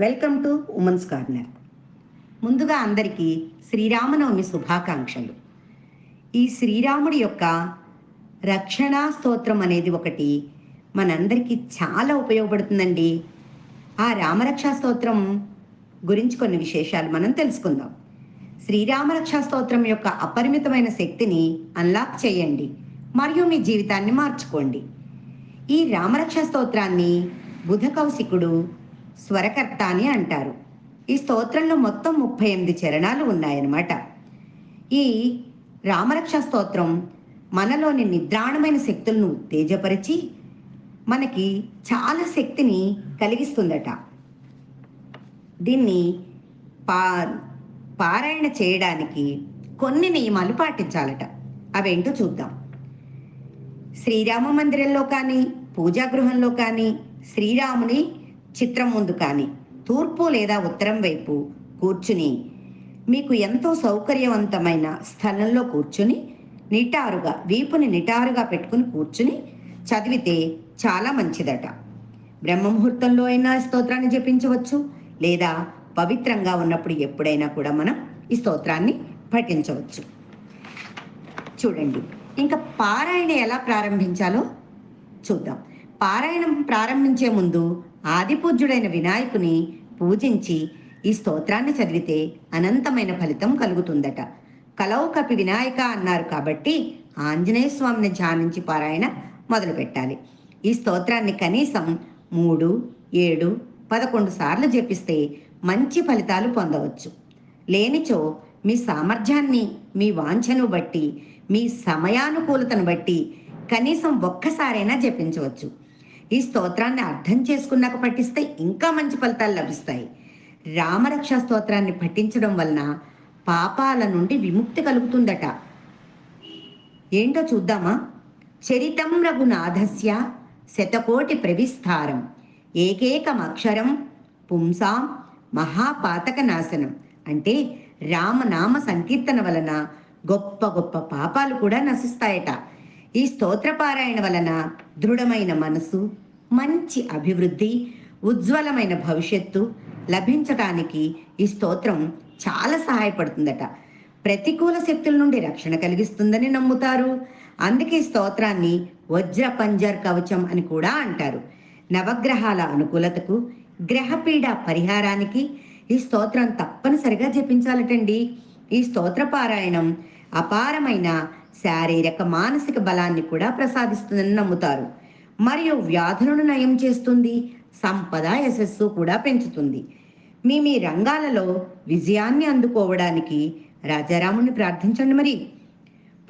Welcome to women's corner. ముందుగా అందరికీ శ్రీరామనవమి శుభాకాంక్షలు. ఈ శ్రీరాముడి యొక్క రక్షణా స్తోత్రం అనేది ఒకటి మనందరికీ చాలా ఉపయోగపడుతుందండి. ఆ రామరక్షా స్తోత్రం గురించి కొన్ని విశేషాలు మనం తెలుసుకుందాం. శ్రీరామరక్షా స్తోత్రం యొక్క అపరిమితమైన శక్తిని అన్లాక్ చేయండి. మరియు మీ జీవితాన్ని మార్చుకోండి. ఈ రామరక్ష స్తోత్రాన్ని బుధ కౌశికుడు స్వరకర్త అని అంటారు. ఈ స్తోత్రంలో మొత్తం ముప్పై ఎనిమిది చరణాలు ఉన్నాయన్నమాట. ఈ రామరక్ష స్తోత్రం మనలోని నిద్రాణమైన శక్తులను ఉత్తేజపరిచి మనకి చాలా శక్తిని కలిగిస్తుందట. దీన్ని పా పారాయణ చేయడానికి కొన్ని నియమాలు పాటించాలట. అవేంటో చూద్దాం. శ్రీరామ మందిరంలో కానీ పూజా గృహంలో కానీ శ్రీరాముని చిత్రం ముందు కానీ. తూర్పు లేదా ఉత్తరం వైపు కూర్చుని మీకు ఎంతో సౌకర్యవంతమైన స్థలంలో కూర్చుని నిటారుగా వీపుని నిటారుగా పెట్టుకుని కూర్చుని చదివితే చాలా మంచిదట. బ్రహ్మముహూర్తంలో అయినా స్తోత్రాన్ని జపించవచ్చు. లేదా పవిత్రంగా ఉన్నప్పుడు ఎప్పుడైనా కూడా మనం ఈ స్తోత్రాన్ని పఠించవచ్చు. చూడండి ఇంకా పారాయణ ఎలా ప్రారంభించాలో చూద్దాం. పారాయణం ప్రారంభించే ముందు ఆదిపూజ్యుడైన వినాయకుని పూజించి ఈ స్తోత్రాన్ని చదివితే అనంతమైన ఫలితం కలుగుతుందట. కలవు కపి వినాయక అన్నారు కాబట్టి ఆంజనేయ స్వామిని ధ్యానించి పారాయణ మొదలు పెట్టాలి ఈ స్తోత్రాన్ని కనీసం మూడు ఏడు పదకొండు సార్లు జపిస్తే మంచి ఫలితాలు పొందవచ్చు. లేనిచో మీ సామర్థ్యాన్ని మీ వాంఛను బట్టి మీ సమయానుకూలతను బట్టి కనీసం ఒక్కసారైనా జపించవచ్చు. ఈ స్తోత్రాన్ని అర్థం చేసుకున్నాక పఠిస్తే ఇంకా మంచి ఫలితాలు లభిస్తాయి. రామరక్ష స్తోత్రాన్ని పఠించడం వలన పాపాల నుండి విముక్తి కలుగుతుందట. ఏంటో చూద్దామా? చరితం రఘునాథస్య శతకోటి ప్రవిస్తారం. ఏకేకం అక్షరం పుంసాం మహాపాతక నాశనం అంటే రామనామ సంకీర్తన వలన గొప్ప గొప్ప పాపాలు కూడా నశిస్తాయట. ఈ స్తోత్రపారాయణ వలన దృఢమైన మనసు మంచి అభివృద్ధి ఉజ్వలమైన భవిష్యత్తు లభించటానికి ఈ స్తోత్రం చాలా సహాయపడుతుందట. ప్రతికూల శక్తుల నుండి రక్షణ కలిగిస్తుందని నమ్ముతారు. అందుకే స్తోత్రాన్ని వజ్ర పంజర్ కవచం అని కూడా అంటారు. నవగ్రహాల అనుకూలతకు గ్రహపీడ పరిహారానికి ఈ స్తోత్రం తప్పనిసరిగా జపించాలటండి. ఈ స్తోత్ర పారాయణం అపారమైన శారీరక మానసిక బలాన్ని కూడా ప్రసాదిస్తుందని నమ్ముతారు. మరియు వ్యాధులను నయం చేస్తుంది సంపద యశస్సు కూడా పెంచుతుంది. మీ మీ రంగాలలో విజయాన్ని అందుకోవడానికి రాజారాముని ప్రార్థించండి మరి.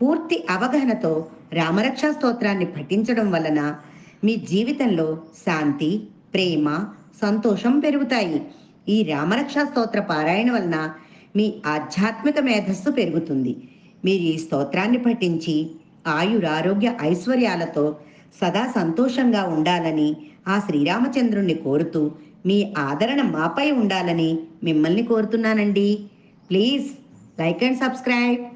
పూర్తి అవగాహనతో రామరక్షా స్తోత్రాన్ని పఠించడం వలన మీ జీవితంలో శాంతి ప్రేమ సంతోషం పెరుగుతాయి. ఈ రామరక్షా స్తోత్ర పారాయణ వలన మీ ఆధ్యాత్మిక మేధస్సు పెరుగుతుంది. మీరు ఈ స్తోత్రాన్ని పఠించి ఆయురారోగ్య ఐశ్వర్యాలతో సదా సంతోషంగా ఉండాలని ఆ శ్రీరామచంద్రుణ్ణి కోరుతూ మీ ఆదరణ మాపై ఉండాలని మిమ్మల్ని కోరుతున్నానండి. Please like and subscribe.